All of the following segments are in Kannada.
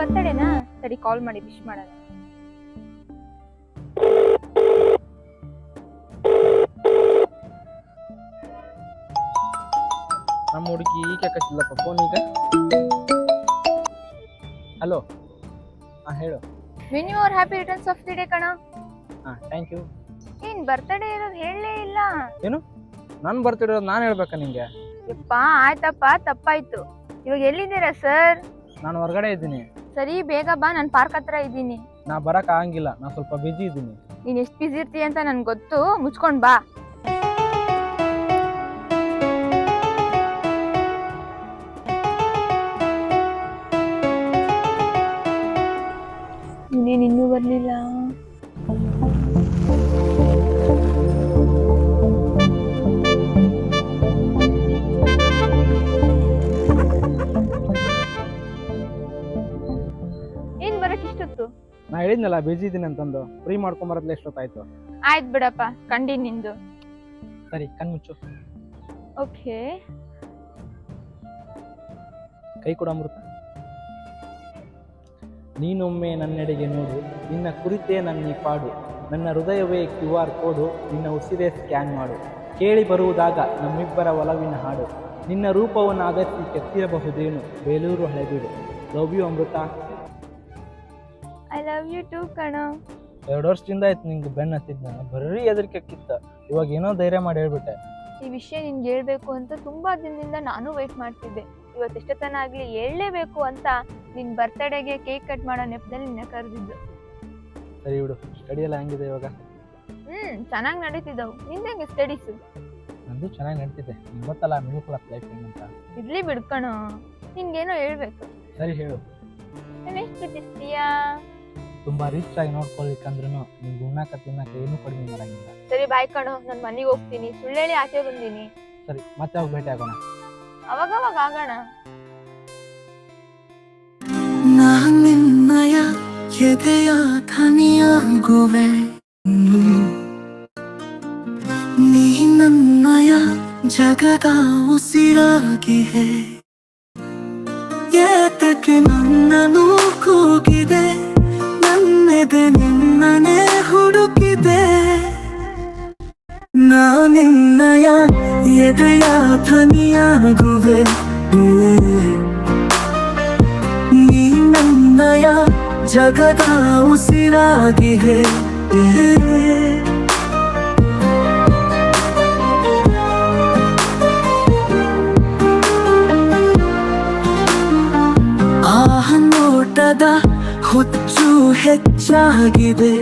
ಬರ್ತಡೇನಾ ಸರಿ ಕಾಲ್ ಮಾಡಿ ವಿಶ್ ಮಾಡೋಣ. ನಮ್ಮ ಹುಡುಗಿ ಈಗ ಕಚ್ಚಿಲ್ಲಪ್ಪ ಫೋನ್ ಈಗ. ಹಲೋ ಹಾಂ ಹೇಳು. ಮೆನ್ಯೂ ಅವ್ರ happy returns of the day ಕಣ. ಹಾಂ ಥ್ಯಾಂಕ್ ಯು ಏನ್ ಬರ್ತಡೇ ಇರೋದು ಹೇಳಲೇ ಇಲ್ಲ. ಏನು? ನಾನು ಬರ್ತಿರೋದು ನಾನು ಹೇಳ್ಬೇಕಾ ನಿಂಗೆ? ಯಪ್ಪ ಆಯ್ತಪ್ಪ ತಪ್ಪಾಯ್ತು. ಇವಾಗ ಎಲ್ಲಿದ್ದೀರಾ ಸರ್ ನಾನು ಹೊರಗಡೆ ಇದ್ದೀನಿ. ಸರಿ ಬೇಗ ಬಾ ನಾನು ಪಾರ್ಕ್ ಹತ್ರ ಇದ್ದೀನಿ. ನಾ ಬರಕ್ ಆಗಂಗಿಲ್ಲ ನಾನು ಸ್ವಲ್ಪ ಬಿಜಿ ಇದ್ದೀನಿ. ನೀನ್ ಎಷ್ಟು ಬಿಸಿ ಇರ್ತೀಯ ಅಂತ ನನ್ಗೆ ಗೊತ್ತು ಮುಚ್ಕೊಂಡ್ ಬಾ. ಇನ್ನೇನು ಇನ್ನೂ ಬರ್ಲಿಲ್ಲ? ನಾ ಹೇಳಿದ್ನಲ್ಲ ಬಿಜಿ ಇದ್ದೀನಿ ಅಂತಂದು. ಫ್ರೀ ಮಾಡ್ಕೊಂಬರತ್ಲೆ ಎಷ್ಟೊತ್ತಾಯ್ತು? ಆಯ್ತು ಬಿಡಪ್ಪ ಕಂಡಿ ನಿಂದು. ಸರಿ ಕಣ್ಮುಚ್ಚು. ಓಕೆ. ಕೈ ಕೊಡ ಅಮೃತ. ನೀನೊಮ್ಮೆ ನನ್ನೆಡೆಗೆ ನೋಡು ನಿನ್ನ ಕುರಿತೇ ನನ್ನ ಈ ಪಾಡು. ನನ್ನ ಹೃದಯವೇ ಕ್ಯೂ ಆರ್ ಕೋಡು ನಿನ್ನ ಉಸಿರೇ ಸ್ಕ್ಯಾನ್ ಮಾಡು. ಕೇಳಿ ಬರುವುದಾಗ ನಮ್ಮಿಬ್ಬರ ಒಲವಿನ ಹಾಡು. ನಿನ್ನ ರೂಪವನ್ನು ಆಧರಿಸಿ ಕೆತ್ತಿರಬಹುದೇನು? Belur Halebidu. Love you Amrita. I love you too ಕಣ. ಎರಡು ವರ್ಷದಿಂದ ಆಯ್ತು ನಿಂಗೆ ಬೆನ್ನು ಹತ್ತಿದ್ ನಾನು ಬರ್ರಿ ಹೆದರಿಕೆ ಕಿತ್ತ. ಇವಾಗ ಏನೋ ಧೈರ್ಯ ಮಾಡಿ ಹೇಳ್ಬಿಟ್ಟೆ. ಈ ವಿಷಯ ನಿನ್ಗೆ ಹೇಳ್ಬೇಕು ಅಂತ ತುಂಬಾ ದಿನದಿಂದ ನಾನು ವೇಟ್ ಮಾಡ್ತಿದ್ದೆ. ಇವತ್ತು ಇಷ್ಟತನ ಆಗ್ಲಿ ಹೇಳಲೇಬೇಕು ಅಂತ ನಿನ್ ಬರ್ತಡೆಗೆ ಕೇಕ್ ಕಟ್ ಮಾಡೋ ನೆಪದಲ್ಲಿ ನಿನ್ನ ಕರೆದಿದ್ದು. ಸರಿ ಬಿಡು ಸ್ಟಡಿ ಎಲ್ಲ ಹೆಂಗಿದೆ ಇವಾಗ? ಹ್ಮ್ ಚೆನ್ನಾಗಿ ನಡೀತಿದ್ದವು ನಿಂದಂಗೆ ಸ್ಟಡೀಸ್ ನಂದು ಚೆನ್ನಾಗಿ ನಡೀತಿದೆ. ನಿಂಗೆ ಗೊತ್ತಲ್ಲ ಮಿಡಲ್ ಕ್ಲಾಸ್ ಲೈಫ್ ಹೆಂಗಂತ. ಇರ್ಲಿ ಬಿಡ್ಕಣೋ ಏನೋ ಹೇಳ್ಬೇಕು. ಸರಿ ಹೇಳು. ನಾನು ಎಷ್ಟು ಪ್ರೀತಿಸ್ತೀಯಾ ತುಂಬ ರಿಚ್ ಆಗಿ ನೋಡ್ಕೊಳ್ಬೇಕಂದ್ರೂ ನಿಮ್ಗೆ ಉಣ್ಣಾಕ ತಿನ್ನಕ ಏನೂ ಕಡಿಮೆ ಮಾಡಂಗಿಲ್ಲ. ಸರಿ ಬಾಯ್ ಕಣೋ. ನಾನು ಮನೆಗೆ ಹೋಗ್ತೀನಿ. ಸುಳ್ಳೇಳಿ ಆಚೆ ಬಂದೀನಿ. ಸರಿ ಮತ್ತೆ ಅವಾಗ ಭೇಟಿ ಆಗೋಣ? ಅವಾಗವಾಗ ಆಗೋಣ. ನಿನ್ನಯ ಎದೆಯ ಧನಿಯಾಗುವೆ ನೀ ನನ್ನಯ ಜಗದ ಉಸಿರಾಗಿಹೆ. ಏತಕ್ಕೆ ನನ್ನನ್ನು ಕೂಗಿದೆ ನನ್ನೆದೆ ನಿನ್ನನೆ ಹುಡುಕಿದೆ. ನಾ ನಿನ್ನಯ ಎದೆಯ ಧ್ವನಿಯಾಗುವೆ ನೀ ನನ್ನಯ ಜಗದ ಉಸಿರಾಗಿಹೆ ಹೆಚ್ಚಾಗಿದೆ.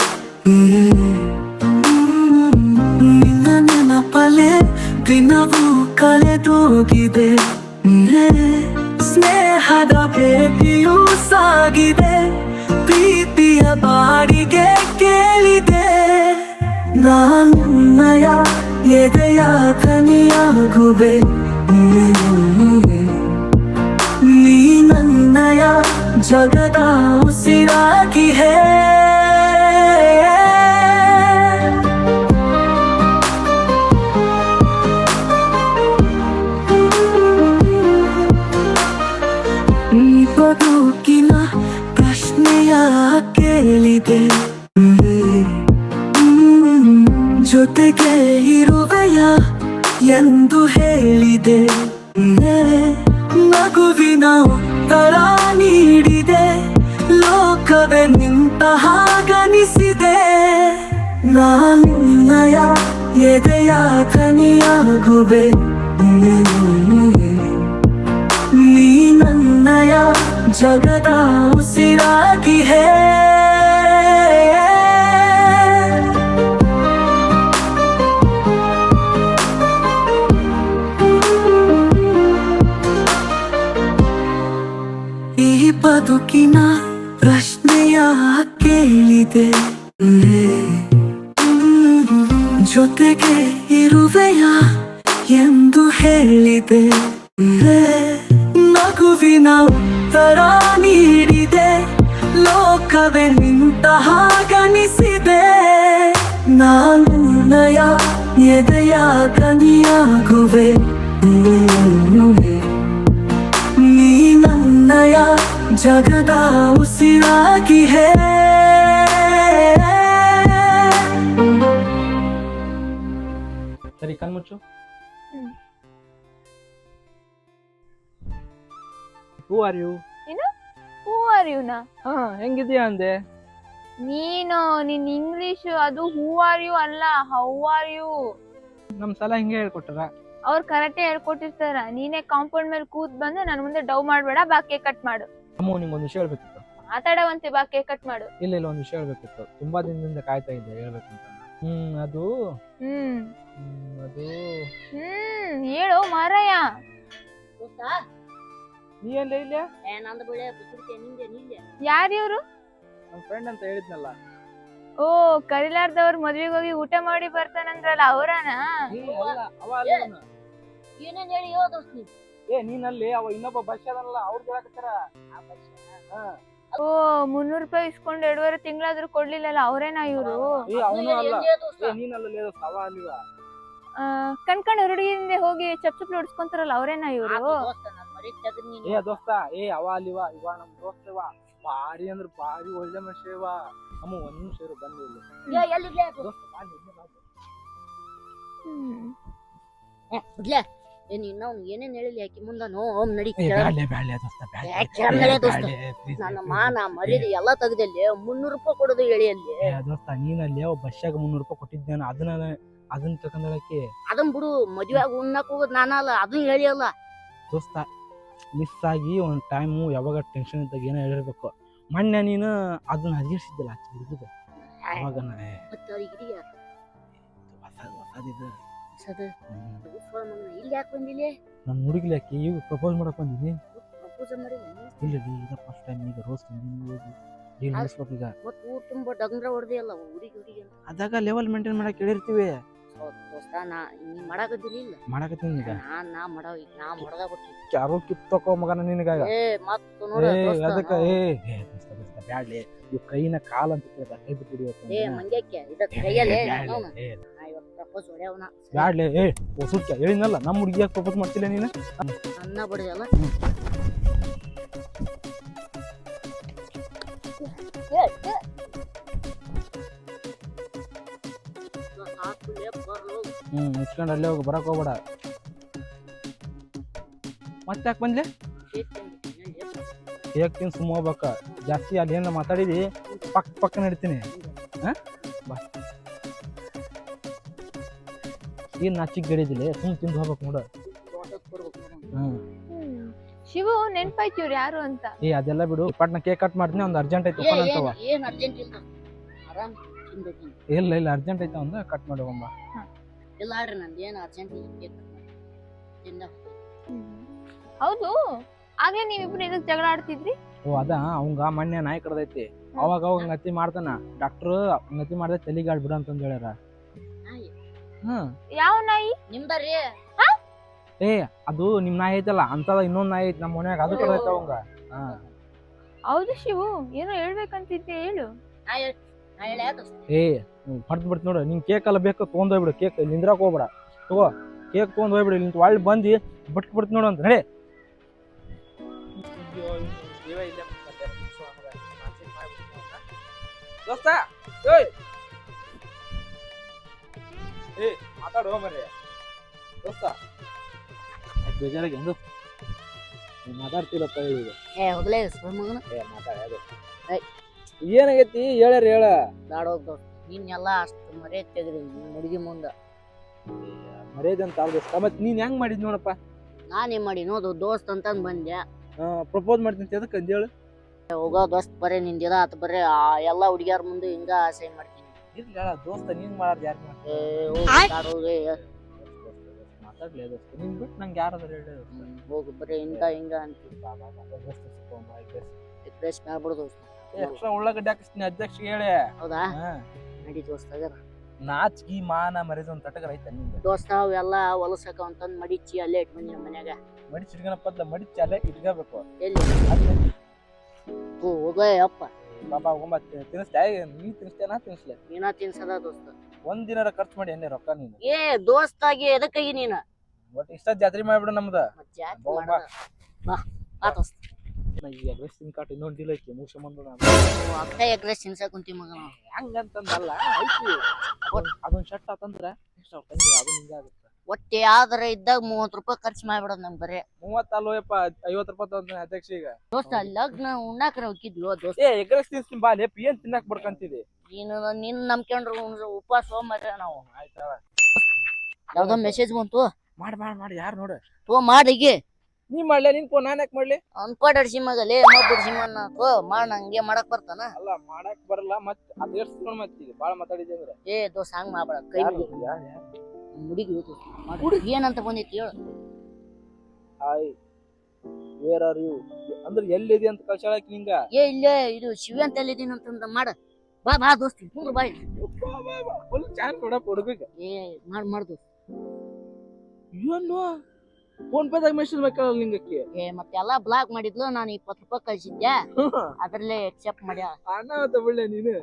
ನಿನ್ನ ನೆನಪಲೆ ದಿನವೂ ಕಳೆದೋಗಿದೆ. ಸ್ನೇಹದ ಭೇಟಿಯೂ ಸಾಗಿದೆ. ಪ್ರೀತಿಯ ಬಾಡಿಗೆ ಕೇಳಿದೆ. ನಾನಯ ಎದೆಯ ಕನಿಯಾಗುವೆ ನೀ ನನ್ನಯ ಜಗದ ಉಸಿರಾಗಿ ಹೇ ಹೇಳಿದೆ ಮಗುವಿನ ಉತ್ತರ ನೀಡಿದೆ. ಲೋಕವೇ ನಿಂತ ಹಾಗನಿಸಿದೆ. ನಾನಿನ್ನಯ ಎದೆಯ ಕನಿಯಾಗುವೆ ನೀ ನನ್ನಯ ಜಗದ ಬದುಕಿನ ಪ್ರಶ್ನೆಯ ಕೇಳಿದೆ. ಜೊತೆಗೆ ಇರುವೆಯ ಎಂದು ಹೇಳಿದೆ. ನಗುವಿನ ಉತ್ತರ ನೀಡಿದೆ. ಲೋಕವೇ ನಿಂತಹ ಗಣಿಸಿದೆ ನಾನು ನಯ ಎದೆಯ ಕನಿಯಾಗುವೆ ಜಗದ ಉಸಿರಾಗಿ ಹೇ ಸರಿ ಕಣ್ಮುಚ್ಚು ಹೂ ಆರ್ ಯು ಏನು ಹೂ ಆರ್ ಯುನಾ ಹಾ ಹೆಂಗಿದ್ಯಾ ಅಂದೆ ನೀನು ನಿನ್ ಇಂಗ್ಲಿಷ್ ಅದು ಹೂ ಆರ್ ಯು ಅಲ್ಲ ಹೌ ಆರ್ ಯು ನಮ್ ಸಲ ಹಿಂಗೆ ಹೇಳ್ಕೊಟ್ಟಾರ ಅವ್ರು ಕರೆಕ್ಟೇ ಹೇಳ್ಕೊಟ್ಟಿರ್ತಾರ. ನೀನೇ ಕಾಂಪೌಂಡ್ ಮೇಲೆ ಕೂತ್ ಬಂದು ನನ್ ಮುಂದೆ ಡವ್ ಮಾಡ್ಬೇಡ ಬಾಕಿ ಕಟ್ ಮಾಡು. ಅಮ್ಮ ನಿಂಗೆ ಒಂದು ವಿಷಯ ಹೇಳ್ಬೇಕಿತ್ತು. ಮಾತಾಡವಂತೆ ಬಾ ಕೇಕ್ ಕಟ್ ಮಾಡು. ಇಲ್ಲ ಇಲ್ಲ ಒಂದು ವಿಷಯ ಹೇಳ್ಬೇಕಿತ್ತು. ತುಂಬಾ ದಿನದಿಂದ ಕಾಯ್ತಾ ಇದ್ದೆ ಹೇಳ್ಬೇಕಂತ. ಹ್ಮ್ ಅದು? ಹ್ಮ್. ಹ್ಮ್, ಅದು? ಹ್ಮ್ ಹೇಳು ಮಾರಯ್ಯ ಗೊತ್ತಾ? ನೀ ಎಲ್ಲ ಇಲ್ಲ ಏ ನಂದು ಬೆಳೆ ಬುದ್ಧಿಗೆ ನಿಂದೆ ನಿಂದೆ. ಯಾರಿವ್ರು ನಮ್ ಫ್ರೆಂಡ್ ಅಂತ ಹೇಳಿದ್ನಲ್ಲ. ಓ ಕರಿಲಾರ್ದವ್ರ ಮದ್ವೆಗೆ ಹೋಗಿ ಊಟ ಮಾಡಿ ಬರ್ತಾನಂದ್ರಲ್ಲ ಅವರನ? ಏ, ಅಲ್ಲ, ಅವ ಅಲ್ಲ ಅವ್ನು. ಏನೇನ್ ಹೇಳಿ ಯೋ ದೋಸ್ತ್ ಏ ನೀನಲ್ಲಿ ಅವ ಇನ್ನೊಬ್ಬ ಬಸ್ ಅದಲ್ಲ ಅವ್ರು ಕೇಳಕತ್ತಾರ ಓ ಮುನ್ನೂರ್ ರೂಪಾಯಿ ಇಸ್ಕೊಂಡು ಎರಡೂವರೆ ತಿಂಗಳಾದ್ರೂ ಕೊಡ್ಲಿಲ್ಲ ಅವರೇನಾ ಇವ್ರು? ಏ ಅವನು ಅಲ್ಲ. ಏ ನೀನಲ್ಲ ಅವ ಅಲ್ಲಿವ. ಹುಡುಗಿಯಿಂದ ಹೋಗಿ ಚಪ್ ಚಪ್ ಹೊಡ್ಸ್ಕೊಂತಾರಲ್ಲ ಅವರೇನಾ ಇವ್ರು? ಏ ದೋಸ್ತ ಏ ಅವ ಅಲ್ಲಿವ ಇವ ನಮ್ ದೋಸ್ತ ಇವ. ಭಾರಿ ಅಂದ್ರ ಭಾರಿ ಒಳ್ಳೆ ಮನುಷ್ಯ ಇವ. ಅಮ್ಮ ಒಂದ್ ನಿಮಿಷ ಬಂದಿಲ್ಲ ದೋಸ್ತ ಬಾ ಬಾ. ಹ್ಮ್. ಬಿಡ್ಲೆ ಏ ನೀನ್ ಅವ್ನು ಏನೇನ್ ಹೇಳಿಲಿ ಯಾಕೆ? ಮುಂದ ನೋ ಓಮ್ ನಡಿ. ನನ್ನ. ಮಾನ ಮರ್ಯಾದೆ ಎಲ್ಲ ತೆಗ್ದಲ್ಲಿ ಮುನ್ನೂರು ರೂಪಾಯಿ ಕೊಡೋದು ಹೇಳಿ ಅಲ್ಲಿ. ದೋಸ್ತ ನೀನಲ್ಲಿ ಅವ ಬಸ್ಸಾಗ ಮುನ್ನೂರು ರೂಪಾಯಿ ಕೊಟ್ಟಿದ್ದೇನೆ ಅದನ್ನ ಅದನ್ನ ತಕೊಂಡಳಕ್ಕೆ ಅದನ್ ಬಿಡು ಮದ್ವೆ ಆಗಿ ಉಣ್ಣಕ್ ಹೋಗೋದು ನಾನಲ್ಲ ಅದನ್ನ ಹೇಳಿ ಅಲ್ಲ. ದೋಸ್ತ ಮಿಸ್ ಆಗಿ ಒಂದು ಟೈಮು ಯಾವಾಗ ಟೆನ್ಷನ್ ಇದ್ದಾಗ ಏನೋ ಹೇಳಿರ್ಬೇಕು. ಮೊನ್ನೆ ನೀನು ಅದನ್ನ ಹದಿರ್ಸಿದ್ದಿಲ್ಲ ಆಚೆ ಹುಡುಗಿದ ಅವಾಗ ನಾ, ಏ, ಮತ್ತ ಅವ್ರಿಗೆ ಹಿರಿಯ ಹೊಸದ್ ಹೊಸದಿದು ಸದ ಹ್ಮ್. ಇಲ್ಲಿ ಯಾಕೆ ಬಂದಿಲ್ಲ ನಾನು ಹುಡುಗಿಲಿ ಯಾಕೆ? ಈಗ ಪ್ರಪೋಸ್ ಮಾಡಕ್ ಬಂದಿನಿ ಪ್ರಪೋಸ್ ಮಾಡಿಲ್ಲ ಇಲ್ಲ ಈಗ ಫಸ್ಟ್ ಟೈಮ್ ಈಗ ರೋಸ್ ತಂದಿನಿ ಹೋಗಿ ಈಗ? ಊರ್ ತುಂಬಾ ಡಂಗ್ರ ಅದಾಗ ಲೆವೆಲ್ ಮೇಂಟೈನ್ ಮಾಡಕ್ಕೆ ಹೇಳಿರ್ತೀವಿ. ದೋಸ್ತ ನಾ ನೀ ಮಾಡಾಕತ್ತೀನಿ ಇಲ್ಲ. ಮಾಡಕತ್ತೀನಿ ಈಗ. ನಾ ನಾ ಮಾಡೋ ಈಗ ನಾ ಮಾಡದ ಬಿಟ್ಟಿ ಯಾರೋ ಕಿತ್ತಕೋ ಮಗನ ನಿನಗಾಗ. ಏ ನೋಡ ಅದಕ್ಕ ಏ ಏ ದೋಸ್ತ ದೋಸ್ತ ಬ್ಯಾಡ್ಲಿ. ಇವ್ ಕೈನ ಕಾಲ ಅಂತ ಕೇಳ್ದ ಕೈ ಬಿಟ್ಟು ಹಿಡಿಯೋಕೆ ಏ ಮಂಗ್ಯಕ್ಕೆ ಇದ ಕೈಯಲ್ಲೇ ಪ್ರಪೋಸ್ ಹೊಡೆಯವನ ಬ್ಯಾಡ್ಲೆ ಏ ಹೊಸುಟ್ಟ ಹೇಳಿನಲ್ಲ ನಮ್ಮ ಹುಡುಗಿಯಾಗ ಪ್ರಪೋಸ್ ಮಾಡ್ತಿಲ್ಲ ನೀನು? ಅನ್ನ ಬಡಿದಲ್ಲ ಹ್ಮ್ ಮುಚ್ಕೊಂಡು ಅಲ್ಲೇ ಹೋಗಿ ಬರಕ್ ಹೋಗ್ಬೇಡ. ಮತ್ತೆ ಯಾಕೆ ಬಂದ್ಲೆ? ಹೇಗ್ ತಿನ್ ಸುಮ್ಮ ಹೋಗ್ಬೇಕ. ಜಾಸ್ತಿ ಅಲ್ಲಿ ಏನ ಮಾತಾಡಿದಿ ಪಕ್ ಪಕ್ಕ ನಡಿತೀನಿ. ಹಾ? ಏನ್ ನಾಚಿಕ್ ಗಡಿದಿಲ್ಲ ಸುಮ್ ತಿಂದು ಹೋಗ್ಬೇಕು ನೋಡ. ಶಿವು ನೆನ್ಪಾಯ್ತು ಇವ್ರು ಯಾರು ಅಂತ? ಏ ಅದೆಲ್ಲ ಬಿಡು. ಪಟ್ನ ಕೇಕ್ ಕಟ್ ಮಾಡ್ತೀನಿ ಒಂದು ಅರ್ಜೆಂಟ್ ಐತಿ ಓಪನ್ ಅಂತವ ಏನ್ ಅರ್ಜೆಂಟ್ ಇಲ್ಲ. ಆರಾಮ್ ತಿನ್ಬೇಕು ನೀನು. ಇಲ್ಲ ಇಲ್ಲ ಅರ್ಜೆಂಟ್ ಐತೆ ಒಂದು ಕಟ್ ಮಾಡಿ ಹೋಗಮ್ಮ ಇಲ್ಲ ಆಡ್ರಿ ನಂದು ಏನು ಅರ್ಜೆಂಟ್ ಇಲ್ಲ ಕೇಕ್ ಕಟ್ ಮಾಡಿ. ತಿಂದ ಹೌದು ಆಗ್ಲೇ ನೀವಿಬ್ರು ಇದಕ್ಕೆ ಜಗಳ ಆಡ್ತಿದ್ರಿ? ಓ ಅದ ಅವಂಗ ಮೊನ್ನೆ ನಾಯಿ ಕಡ್ದೈತಿ. ಅವಾಗ ಅವಾಗ ನತಿ ಮಾಡ್ತಾನ. ಡಾಕ್ಟ್ರು ನತಿ ಮಾಡ್ದೆ ತಲಿಗಾಡ್ ಬಿಡು ಅಂತಂದು ಹೇಳ್ಯಾರ. ಹ್ಮ್. ಯಾವ ನಾಯಿ? ನಿಮ್ದಾರಿ ಏ ಅದು ನಿಮ್ ನಾಯಿ ಐತಲ್ಲ ಅಂತದ ಇನ್ನೊಂದ್ ನಾಯಿ ಐತಿ ನಮ್ಮ ಮನ್ಯಾಗ ಅದು ಕಡ್ದೈತ ಅವಂಗ. ಹಾ. ಹೌದು ಶಿವು ಏನೋ ಹೇಳ್ಬೇಕಂತಿದ್ದೆ ಹೇಳು. ಏ ಹೊಡ್ದು ಬಿಡ್ತು ನೋಡು ನಿಂಗೆ ಕೇಕ್ ಎಲ್ಲ ಬೇಕು ತೊಗೊಂಡ್ ಹೋಗ್ಬಿಡು ಕೇಕ್ ನಿಂದ್ರಾಕ್ ಹೋಗ್ಬೇಡ. ತಗೋ ಕೇಕ್ ತೊಗೊಂಡ್ ಹೋಗ್ಬಿಡು ಇಲ್ಲಿ ಒಳ್ಳೆ ಬಂದು ಬಿಟ್ಟು ಬಿಡ್ತು ನೋಡು ಅಂತ ಹೇಳಿ ದೋಸ್ತ ಏಯ್! ಏ ಮಾತಾಡೋ ಮರೆ ದೋಸ್ತ. ಬೇಜಾರಾಗಿ ಎಂದು ಮಾತಾಡ್ತಿಲ್ಲಪ್ಪ ಈಗ ಏ ಹೋಗ್ಲೇ ಮಗನ. ಏ ಮಾತಾಡ. ಏನಾಗೈತಿ? ಹೇಳ್ಯಾರ ಹೇಳ. ಬ್ಯಾಡ ಹೋಗ್ದು ನೀನೆಲ್ಲ ಅಷ್ಟು ಮರ್ಯಾದೆ ತೆಗೆದಿ ನಿನ್ನ ಹುಡುಗಿ ಮುಂದ. ಮರ್ಯಾದೆ ಅಂತ ಅಲ್ಲ ದೋಸ್ತ. ಮತ್ ನೀನ್ ಹೆಂಗ್ ಮಾಡಿದ್ ನೋಡಪ್ಪ? ನಾನೇನ್ ಮಾಡಿ ನೋದು ದೋಸ್ತ್ ಅಂತ ಬಂದೆ. ಪ್ರಪೋಸ್ ಮಾಡ್ತೀನಿ ಅಂತ ಎದಕ್ಕೆ ಅಂದೇಳು ಹೋಗೋ ದೋಸ್ತ್ ಬರೇ ನಿಂದಿದ ಆತ ಬರೇ ಆ ಎಲ್ಲಾ ಹುಡುಗಿಯರ್ ಮುಂದೆ ಹಿಂಗ ಆಸೆ ಮಾಡ್ತೀನಿ ಇರ್ಲಿ ಹೇಳ ದೋಸ್ತ ನೀನ್ ಮಾಡೋದು ಯಾರು ಮಾತಾಡ್ಲಿ ದೋಸ್ತ. ನಿನ್ ಬಿಟ್ಟು ನಂಗೆ ಯಾರಾದ್ರೂ ಹೇಳಿ ಹೋಗಿ ಬರೇ ಹಿಂಗ ಹಿಂಗ ಅಂತೀವಿ ರಿಕ್ವೆಸ್ಟ್ ಮಾಡ್ಬಿಡು ದೋಸ್ತ. ಎಕ್ಸ್ಟ್ರಾ ಉಳ್ಳಾಗಡ್ಡೆ ಹಾಕಿಸ್ತೀನಿ ಅಧ್ಯಕ್ಷ ಹೇಳಿ. ಹೌದಾ? ನಡಿ ದೋಸ್ತ ನಾಚ್ಗಿ ಮಾನ ಮರಿದು ಒಂದು ತಟಗರ ಐತೆ ನಿಂಗೆ. ದೋಸ್ತ ಅವೆಲ್ಲ ಹೊಲಸಕ ಅಂತಂದು ಮಡಿಚಿ ಅಲ್ಲೇ ಇಟ್ ಬಂದಿನ ಮನ್ಯಾಗ. ಮಡಿಚಿ ಚಿಡ್ಗಣಪ್ಪದ್ಲ ಮಡಿಚಿ ಅಲ್ಲೇ ಇಟ್ಕೋಬೇಕು. ಎಲ್ಲಿ? ಹೋಗ ಅಪ್ಪ ಬಾಬಾ ಒಮ್ಮ ತಿನ್ನಿಸ್ತಾ ನೀ ತಿನ್ನಿಸ್ತೇ ನಾ ತಿನ್ನಿಸ್ಲೆ ನೀನ ತಿನ್ಸದ ದೋಸ್ತ. ಒಂದ್ ದಿನ ಖರ್ಚು ಮಾಡಿ ಎಣ್ಣೆ ರೊಕ್ಕ ನೀನು. ಏ ದೋಸ್ತಾಗಿ ಎದಕ್ಕಾಗಿ ನೀನ? ಒಟ್ಟು ಇಷ್ಟ ಜಾತ್ರೆ ಮಾಡ್ಬಿಡು ನಮ್ದ. ಜಾತ್ರೆ ಯಾಕ್ ಬಾ, ಮಾಡದ? ಬಾ ಬಾ ದೋಸ್ತ. ನಾ ಈಗ ಎಗ್ರೆಸ್ ತಿನ್ ಕಾಟ್ ಇನ್ನೊಂದು ಇಲ್ಲ ಐತಿ ಮುಗಿಸ ಬಂದ ಅಕ್ಕ ಎಗ್ರೆಸ್ ತಿನ್ಸಕ್ ಕುಂತಿ ಮಗ ನಾವು. ಹೆಂಗಂತಂದಲ್ಲ ಐತಿ. ಅದೊಂದ್- ಶರ್ಟ್ ಆತಂದ್ರ ಎಷ್ಟು ತಂಗಿ ಅದು ನಿಂಗೆ ಆಗುತ್ತೆ. ಒಟ್ಟೆ ಆದ್ರೆ ಇದ್ದಾಗ ಮೂವತ್ ರೂಪಾಯಿ ಖರ್ಚು ಮಾಡ್ಬಿಡೋದ್ ನಮ್ ಬರೇ. ಮೂವತ್ತಲ್ವಪ್ಪ ಐವತ್ತು ರೂಪಾಯಿ ತಗೊಂತಾನೆ ಅಧ್ಯಕ್ಷ ಈಗ. ದೋಸ್ತ ಲಗ್ನ ಉಣ್ಣಾಕ ಹೋಗಿದ್ಲು ದೋಸ್ತ. ಏ ಎಗ್ರೆಸ್ ತಿನ್ಸ್ತೀನಿ ಬಾ ಲೇಪ್ ಏನ್ ತಿನ್ನಕ್ ಬಡ್ಕಂತಿದಿ ನೀನು ನಿನ್ ನಂಬ್ಕೊಂಡ್ರು ಉಪವಾಸ ಮರ ನಾವು. ಆಯ್ತಾ? ಯಾವ್ದೋ ಮೆಸೇಜ್ ಬಂತು. ಮಾಡ್ ಮಾಡ್ ಮಾಡಿ ಯಾರು ನೋಡು. ತೋ ಮಾಡಿಗೆ ನೀ ಮಾಡ್ಲೆ ನಿನ್ ಫೋನ್ ನಾನ್ ಯಾಕೆ ಮಾಡ್ಲಿ? ಅನ್ಪಾಡಡ್ಸಿ ಸಿಮಗಲಿ ಮಬ್ಬಡ್ಸಿ ಮನ್ನ ತೋ ಮಾಡ ಹಂಗೆ ಮಾಡಕ್ ಬರ್ತಾನ. ಅಲ್ಲ ಮಾಡಕ್ ಬರಲ್ಲ ಮತ್ತೆ ಅದ್ ಎಷ್ಟು ನೋಡ್ ಬಾಳ ಮಾತಾಡಿದ್ದೆ ಅಂದ್ರೆ. ಏ ದೋಸ್ತ ಹಂಗ್ ಮಾಡ್ಬೇಡ ಕೈ ಯಾರು? ಯಾರು ಯಾರು ಹುಡುಗಿ ಹುಡುಗಿ ಏನಂತ ಬಂದೈತಿ ಹೇಳು. ಹಾಯ್ ವೇರ್ ಆರ್ ಯು ಅಂದ್ರೆ ಎಲ್ಲಿದೆ ಅಂತ ಕಳ್ಸಾಳಕ್ ನಿಂಗ? ಏ ಇಲ್ಲೇ ಇದು ಶಿವ ಅಂತ ಎಲ್ಲಿದ್ದೀನಿ ಅಂತಂದ ಮಾಡ. ಬಾ ಬಾ ದೋಸ್ತಿ ಕುಂದ್ರ ಬಾ ಬಾ ಫುಲ್ ಚಾನ್ ಕೊಡಪ್ಪ ಹುಡುಗ ಏ ಮಾಡ್ ಮಾಡ್ ದೋಸ್ತ. ಏನು ಫೋನ್ ಪೇದಾಗ ಮೆಸೇಜ್ ಬೇಕಲ್ಲ ನಿಂಗಕ್ಕೆ ಏ ಮತ್ತೆಲ್ಲಾ ಬ್ಲಾಕ್ ಮಾಡಿದ್ಲು ನಾನು ಇಪ್ಪತ್ತು ರೂಪಾಯಿ ಕಳ್ಸಿದ್ದೆ. ಅದ್ರಲ್ಲೇ ಎಕ್ಸೆಪ್ಟ್ ಮಾಡ್ಯ. ಅಂತ ಬಿಡ್ಲೆ ನೀನು.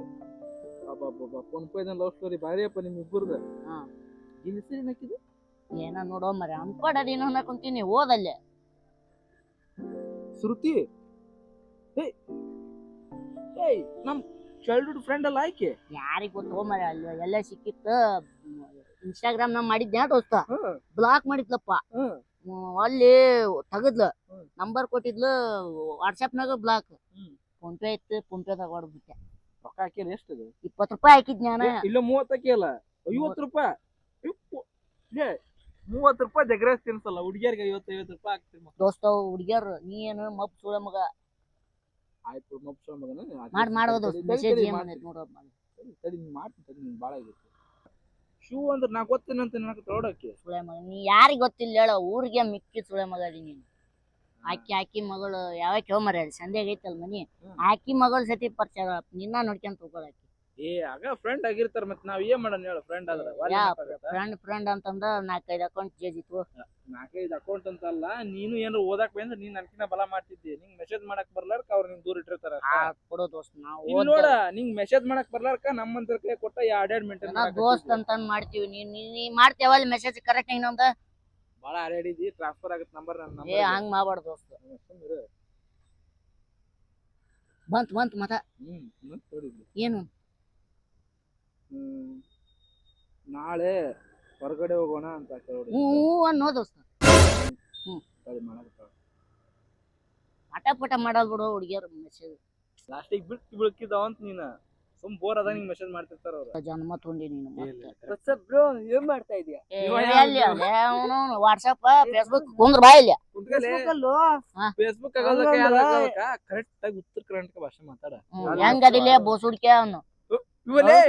ಫೋನ್ ಪೇದ ಲವ್ ಸ್ಟೋರಿ ಭಾರಿ ಅಪ್ಪ ನಿಮ್ ಇಬ್ಬರದ ಹಾ. ಏನ ನೋಡೋ ಮರ ಏನೋ ಅನ್ನಕೊಂತೀನಿ ಓದಲ್ಲೇ. ಶ್ರುತಿ? ಏಯ್! ಏಯ್ ನಮ್ ಚೈಲ್ಡ್ಹುಡ್ ಫ್ರೆಂಡ್ ಅಲ್ಲ ಆಯ್ಕೆ ಯಾರಿಗ್ ಗೊತ್ತೋ ಮರ ಅಲ್ಲಿ ಎಲ್ಲ ಸಿಕ್ಕಿತ್ತು. ಇನ್ಸ್ಟಾಗ್ರಾಮ್ ನಾಗ ಮಾಡಿದ್ದೆ ದೋಸ್ತ? ಬ್ಲಾಕ್ ಮಾಡಿದ್ಲಪ್ಪ. ಅಲ್ಲಿ ತಗದ್ಲು. ನಂಬರ್ ಕೊಟ್ಟಿದ್ಲು ವಾಟ್ಸಪ್ನಾಗ ಬ್ಲಾಕ್. ಫೋನ್ ಪೇ ಇತ್ತು ಫೋನ್ ಪೇದಾಗ ಹೊಡ್ಬಿಟ್ಟೆ ರೊಕ್ಕ ಹಾಕಿಲ್ಲ ಎಷ್ಟು ಇಪ್ಪತ್ತು ರೂಪಾಯಿ ಹಾಕಿದ್ ನಾನು. ಇಲ್ಲ ಮೂವತ್ತಕ್ಕೆ ಅಲ್ಲ ಐವತ್ತು ರೂಪಾಯಿ. ಏ ಮೂವತ್ತು ರೂಪಾಯಿ ಜಗ್ರಾಸ್ ತಿನ್ಸಲ್ಲ ಹುಡುಗಿಯರ್ಗೆ ಐವತ್ತು ಐವತ್ತು ರೂಪಾಯಿ ಹಾಕ್ತೀನಿ ದೋಸ್ತ ಹುಡುಗಿಯರು ನೀ ಏನು ಮಪ್ ಸುಳ ಮಗ? ಆಯ್ತು ಮಪ್ಸ ಮಗನ ಮಾಡ್ ಮಾಡೋದು ಮೆಸೇಜ್ ಏನ್ ಬಂದೈತಿ ನೋಡೋ ತಡಿ ತಡಿ ನೀನ್ ಮಾಡ್ತೀನಿ ತಡಿ ನೀನ್ ಭಾಳ ಆಗೈತಿ. ಶೂ ಅಂದ್ರೆ ನಾ ಅಂತ ನನಗೆ ತೊಡಕ್ಕೆ ಸುಳೆ ಮಗ ನೀ ಯಾರಿಗ್ ಗೊತ್ತಿಲ್ಲ ಹೇಳ ಊರಿಗೆ ಮಿಕ್ಕಿ ಸುಳೆ ಮಗ ಅದಿ ನೀನು. ಆಕಿ ಆಕಿ ಮಗಳು ಯಾವಾಗ ಮರ ಸಂಧ್ಯಾಗ ಐತಲ್ ಮನಿ? ಆಕಿ ಮಗಳು ಸತಿ ಪರಿಚಯ. ನಿನ್ನ ನೋಡ್ಕೊಂತ ಹೋಗೋದಾಕಿ ಏ ಆಗ ಫ್ರೆಂಡ್ ಆಗಿರ್ತಾರ ಮತ್ತೆ ನಾವ್ ಏನ್ ಮಾಡೋಣ ಹೇಳು ಫ್ರೆಂಡ್ ಆದ್ರ? ಫ್ರೆಂಡ್ ಫ್ರೆಂಡ್ ಅಂತಂದ್ರ ನಾಲ್ಕೈದು ಅಕೌಂಟ್ ಜೇಜಿತ್ತು ನಾಲ್ಕೈದು ಅಕೌಂಟ್ ಅಂತಲ್ಲ ನೀನು ಏನಾರ ಓದಾಕ್ ಬಂದ್ರೆ ನೀನ್ ನನ್ಕಿನ ಬಲ ಮಾಡ್ತಿದ್ದಿ. ನಿಂಗ್ ಮೆಸೇಜ್ ಮಾಡಕ್ ಬರ್ಲಾರ್ಕ ಅವ್ರ ನಿಂಗ್ ದೂರ ಇಟ್ಟಿರ್ತಾರ ಕೊಡೋ ದೋಸ್ತ್ ನಾವು ನೋಡ ನಿಂಗ್ ಮೆಸೇಜ್ ಮಾಡಕ್ ಬರ್ಲಾರ್ಕ ನಮ್ಮಂತರ ಕೈ ಕೊಟ್ಟ ಎರಡೆರಡ್ ಮಿನಿಟ್ ದೋಸ್ತ್ ಅಂತ ಮಾಡ್ತೀವಿ. ನೀ ನೀ- ಮಾಡ್ತೇವಲ್ಲ ಮೆಸೇಜ್ ಕರೆಕ್ಟ್ ಇನ್ನೊಂದ ಬಾಳ ಹರಡಿದಿ ಟ್ರಾನ್ಸ್ಫರ್ ಆಗತ್ ನಂಬರ್ ನನ್ನ ಏ ಹಂಗ್ ಮಾಡ್ಬಾರ್ದು ದೋಸ್ತ್. ಬಂತ್ ಬಂತ್ ಮತ ಹ್ಮ್ ಏನು? ನಾಳೆ ಹೊರಗಡೆ ಹೋಗೋಣ ಅಂತ ಕೇಳಿ ಹ್ಞೂ ಹ್ಞೂ ಅನ್ನೋ ದೋಸ್ತ. ಸರಿ ಮಾಡಕತ್ತಾಳ ಪಟ ಪಟ ಮಾಡೋದು ಬಿಡು ಹುಡುಗಿಯರ್ ಮೆಸೇಜ್ ಲಾಸ್ಟಿಗೆ ಬಿಟ್ಟು ಬಿಳ್ಕಿದಾವಂತ ನೀನ. ಸುಮ್ ಬೋರ್ ಅದ ನಿಂಗೆ ಮೆಸೇಜ್ ಮಾಡ್ತಿರ್ತಾರ ಅವ್ರು. ಜನ್ಮ ತೊಂಡಿ ನೀನು ಮತ್ತೆ. ವಾಟ್ಸಪ್ ಬ್ರೋ ಏನ್ ಮಾಡ್ತಾ ಇದೀಯ? ವಾಟ್ಸಪ್ ಫೇಸ್ಬುಕ್ ಕುಂದ್ರ ಬಾ ಇಲ್ಲಿ. ಫೇಸ್ಬುಕ್ ಆಗೋದಕ್ಕೆ ಕರೆಕ್ಟ್ ಆಗಿ ಉತ್ತರ ಕರ್ನಾಟಕ ಭಾಷೆ ಮಾತಾಡ. ಹೆಂಗದಿಲ್ಲ ಬೋಸುಡ್ಕೆ ಅವನು. ಇವಲೇ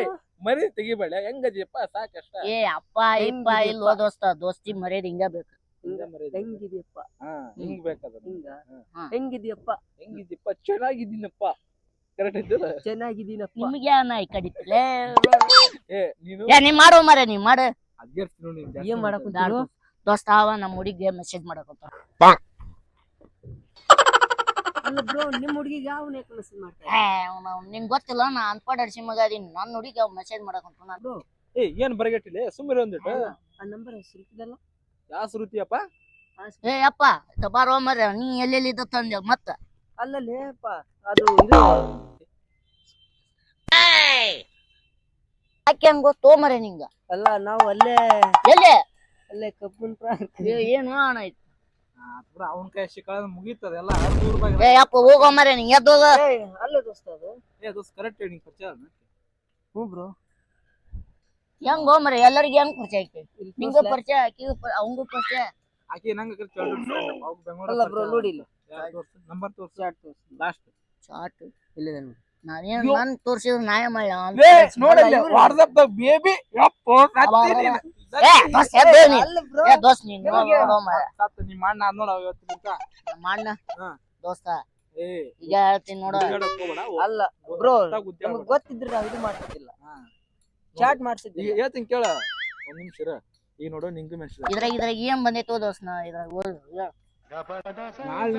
ಮರಿ ತೆಗಿಬೇಡ. ಹೆಂಗದಿಯಪ್ಪ ಸಾಕಷ್ಟ. ಏ ಅಪ್ಪ ಇಪ್ಪ ಇಲ್ಲ ದೋಸ್ತ ದೋಸ್ತಿ ಮರ್ಯಾದ ಹಿಂಗ ಬೇಕು. ಹೆಂಗಿದ್ಯಪ್ಪ? ಹಾ ಹಿಂಗ್ ಬೇಕದ ಹಿಂಗ. ಹೆಂಗಿದ್ಯಪ್ಪ? ಹೆಂಗಿದ್ಯಪ್ಪ? ಚೆನ್ನಾಗಿದ್ದೀನಪ್ಪ. ಕರೆಕ್ಟ್ ಐತಲ್ಲ ಚೆನ್ನಾಗಿದ್ದೀನಪ್ಪ. ನಿಮ್ಗೆ ಅನ್ನ ಈ ಕಡಿತಲೇ ಏ ನೀನು? ಏ ನೀ ಮಾಡು ಮರೆ ನೀ ಮಾಡು. ಅದ್ಗೆರ್ಸ್ ನೋಡಿ ಏನ್ ಮಾಡಕ್ ದೋಸ್ತ ಅವ ನಮ್ಮ ಹುಡುಗಿಗೆ ಮೆಸೇಜ್ ಮಾಡಕಂತ ಅಲ್ಲ ಬ್ರೋ ನಿಮ್ ಹುಡುಗಿಗೆ ಯಾವ ಮೆಸೇಜ್ ಮಾಡ್ತಾ ಏ ಅವ್ನು ನಿಂಗ್ ಗೊತ್ತಿಲ್ಲ ನಾ ಅನ್ಪಡ್ ಮಗ ಅದೀನಿ. ನನ್ನ ಹುಡುಗಿ ಮೆಸೇಜ್ ಮಾಡಕಂತ ನಾನು. ಏ ಏನ್ ಬರಗಟ್ಟಿಲೆ? ಸುಮ್ಮನೆ ಒಂದಿಟ್ಟು ಆ ನಂಬರ್ ಸಿಕ್ಕಿದಲ್ಲ ಯಾವ ಶ್ರುತಿಯಪ್ಪ? ಏ ಅಪ್ಪ ಬಾರೋ ಮರ ನೀ ಎಲ್ಲೆಲ್ಲಿ ಇದ್ದ ತಂದೆ? ಮತ್ತ? ಅಲ್ಲಲೇಪ್ಪ ಅದು ಇದು. ಯಾಕೆ ಹಂಗ ಗೊತ್ತೋ ಮರ ನಿಂಗ? ಅಲ್ಲ ನಾವು ಅಲ್ಲೇ ಎಲ್ಲೇ? ಅಲ್ಲೇ ಕಬ್ಬನ್ ಪ್ರಾಂತ ಏ, ಏನು ಅಣ್ಣ ಐತಿ ಅವನ ಕೈ ಸಿಕ್ಕಳ ಮುಗೀತದೆಲ್ಲ ಬಾಗ ಏ ಯಪ್ಪ ಹೋಗೋ ಮರ ನೀ ಎದ್ದೋದ ಅಲ್ಲ ದೋಸ್ತ ಅದು. ಏ ದೋಸ್ತ ಕರೆಕ್ಟ್ ಹೇಳಿ ಪರಿಚಯ ಅದ ಹ್ಞೂ ಬ್ರೋ. ಹೆಂಗ್ ಹೋಗೋ ಮರ? ಎಲ್ಲರಿಗೆ ಹೆಂಗ್ ಪರಿಚಯ ಐತಿ ನಿಂಗ ಪರಿಚಯ ಆಕಿಗೂ ಅವಂಗೂ ಪರಿಚಯ. ಆಕಿ ನಂಗ ಅಲ್ಲ ಬ್ರೋ ನೋಡಿಲ್ಲ ನಂಬರ್ ತೋರ್ಸು. ಚಾಟ್ ತೋರ್ಸಿ. ಲಾಸ್ಟ್ ಚಾಟ್ ಇಲ್ಲಿದೆ ನೋಡಿ. ನಾನೇನ್. ನನ್ ತೋರ್ಸಿದ್ರ ನಾಯ ಮಾಡಿ ನೋಡಲ್ಲ ವಾಟ್ಸಪ್ ದಾಗ ಬೇಬಿ ಯಪ್ಪ ಏ ದೋಸ್ತ್ ಎದ್ದು ನೀ ಏ ದೋಸ್ತ್ ನೀನ್ ನಿಮಗೆ- ನೋಡೋ ಮರ ನಿಮ್ಮ ಅಣ್ಣ ಅದ್ ನೋಡ ಇವತ್ತಿನಿಂದ ನಮ್ಮ ಅಣ್ಣ ಹಾ. ದೋಸ್ತ. ಏ ಈಗ ಹೇಳ್ತೀನಿ ನೋಡ. ಅಲ್ಲ ಬ್ರೋ ನಮಗೆ. ಗೊತ್ತಿದ್ರೆ ನಾವು ಇದು ಮಾಡ್ತಿದ್ದಿಲ್ಲ. ಹಾ. ಚಾಟ್ ಈಗ ಹೇಳ್ತೀನಿ ಕೇಳ ಒಂದ್ ನಿಮಿಷ ಇರ. ಈಗ ನೋಡು ನಿಂಗೂ ಮೆನ್ಷನ್ ಇದ್ರಾಗ ಇದ್ರಾಗ ಏನ್ ಬಂದೈತೋ ದೋಸ್ತ ನಾ ಇದ್ರಾಗ ಓದ್. ನಾಳೆ